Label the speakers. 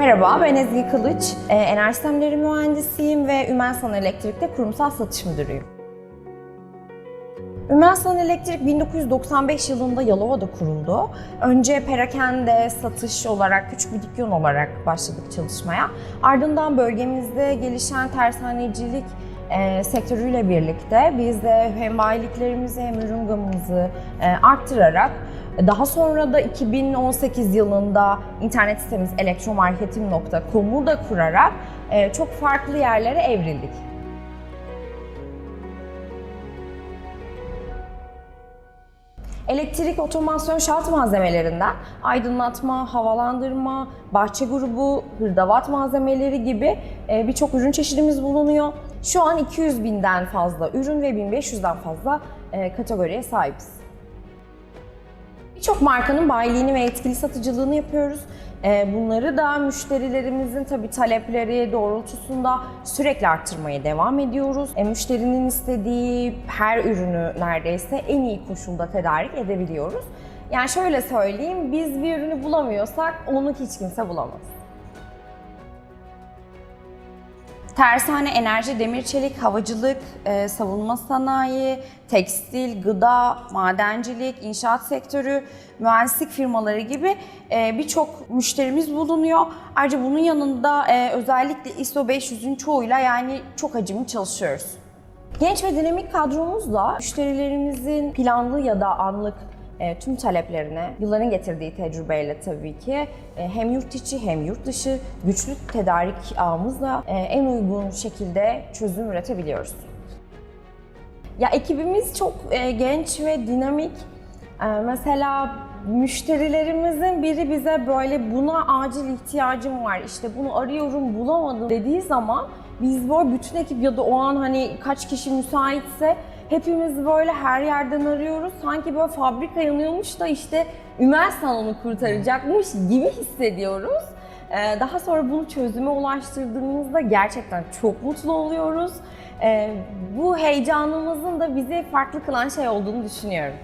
Speaker 1: Merhaba, ben Ezgi Kılıç. Ee, Enerji Sistemleri Mühendisiyim ve Ümensan Elektrik'te kurumsal satış müdürüyüm. Ümensan Elektrik 1995 yılında Yalova'da kuruldu. Önce perakende, satış olarak, küçük bir dükkan olarak başladık çalışmaya. Ardından bölgemizde gelişen tersanecilik e, sektörüyle birlikte biz de hem bayiliklerimizi hem ürün gamımızı e, arttırarak daha sonra da 2018 yılında internet sitemiz elektromarketim.com'u da kurarak e, çok farklı yerlere evrildik. Elektrik otomasyon şart malzemelerinden aydınlatma, havalandırma, bahçe grubu, hırdavat malzemeleri gibi e, birçok ürün çeşidimiz bulunuyor. Şu an 200 binden fazla ürün ve 1500'den fazla e, kategoriye sahibiz. Birçok markanın bayiliğini ve etkili satıcılığını yapıyoruz. Ee, Bunları da müşterilerimizin tabii talepleri doğrultusunda sürekli arttırmaya devam ediyoruz. E, Müşterinin istediği her ürünü neredeyse en iyi koşulda tedarik edebiliyoruz. Yani şöyle söyleyeyim, biz bir ürünü bulamıyorsak onu hiç kimse bulamaz. Tersane, enerji, demir çelik, havacılık, e, savunma sanayi, tekstil, gıda, madencilik, inşaat sektörü, mühendislik firmaları gibi e, birçok müşterimiz bulunuyor. Ayrıca bunun yanında e, özellikle ISO 500'ün çoğuyla yani çok hacimli çalışıyoruz. Genç ve dinamik kadromuzla müşterilerimizin planlı ya da anlık tüm taleplerine yılların getirdiği tecrübeyle tabii ki e, hem yurt içi hem yurt dışı güçlü tedarik ağımızla e, en uygun şekilde çözüm üretebiliyoruz. Ya ekibimiz çok e, genç ve dinamik. E, mesela müşterilerimizin biri bize böyle buna acil ihtiyacım var, işte bunu arıyorum bulamadım dediği zaman biz böyle bütün ekip ya da o an hani kaç kişi müsaitse hepimiz böyle her yerden arıyoruz. Sanki böyle fabrika yanıyormuş da işte Ümersan onu kurtaracakmış gibi hissediyoruz. Ee, Daha sonra bunu çözüme ulaştırdığımızda gerçekten çok mutlu oluyoruz. Ee, Bu heyecanımızın da bizi farklı kılan şey olduğunu düşünüyorum.